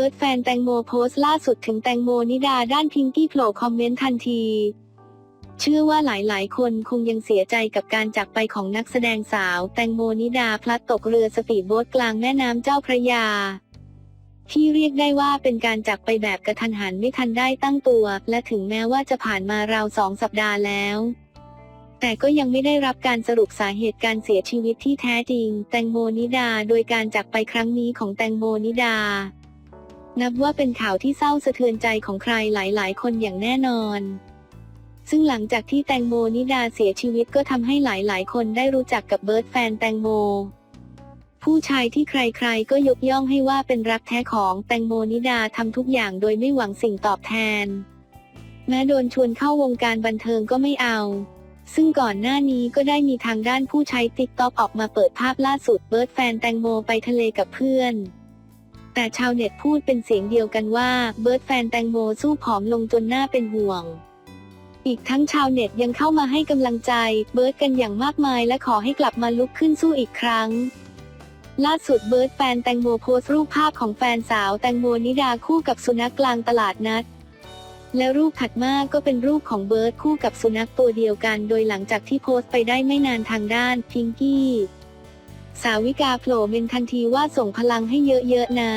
บิร์ดแฟนแตงโมโพสต์ล่าสุดถึงแตงโมนิดาด้านพิงกี้โผล่คอมเมนต์ทันที เชื่อว่าหลายๆ คนคงยังเสียใจกับการจากไปของนักแสดงสาว แตงโมนิดาพลัดตกเรือสปีดโบ๊ทกลางแม่น้ำเจ้าพระยา ที่เรียกได้ว่าเป็นการจากไปแบบกระทันหันไม่ทันได้ตั้งตัว และถึงแม้ว่าจะผ่านมาราวสองสัปดาห์แล้วแต่ก็ยังไม่ได้รับการสรุปสาเหตุการเสียชีวิตที่แท้จริง แตงโมนิดา โดยการจากไปครั้งนี้ของแตงโมนิดา นับว่าเป็นข่าวที่เศร้าสะเทือนใจของใครหลายๆ คนอย่างแน่นอน ซึ่งหลังจากที่แตงโมนิดาเสียชีวิตก็ทำให้หลายๆ คนได้รู้จักกับเบิร์ดแฟนแตงโม ผู้ชายที่ใครๆ ก็ยกย่องให้ว่าเป็นรักแท้ของแตงโมนิดาทำทุกอย่างโดยไม่หวังสิ่งตอบแทน แม้โดนชวนเข้าวงการบันเทิงก็ไม่เอาซึ่งก่อนหน้านี้ก็ได้มีทางด้านผู้ใช้ติ๊กต็อกออกมาเปิดภาพล่าสุดเบิร์ดแฟนแตงโมไปทะเลกับเพื่อน แต่ชาวเน็ตพูดเป็นเสียงเดียวกันว่าเบิร์ดแฟนแตงโมสู้ผอมลงจนหน่าเป็นห่วง อีกทั้งชาวเน็ตยังเข้ามาให้กำลังใจเบิร์ดกันอย่างมากมายและขอให้กลับมาลุกขึ้นสู้อีกครั้ง ล่าสุดเบิร์ดแฟนแตงโมโพสต์รูปภาพของแฟนสาวแตงโมนิดาคู่กับสุนัขกลางตลาดนัดและรูปถัดมาก็เป็นรูปของเบิร์ดคู่กับสุนัขตัวเดียวกัน โดยหลังจากที่โพสต์ไปได้ไม่นานทางด้านพิงกี้ สาวิกาโผล่เมนทันทีว่าส่งพลังให้เยอะๆนะ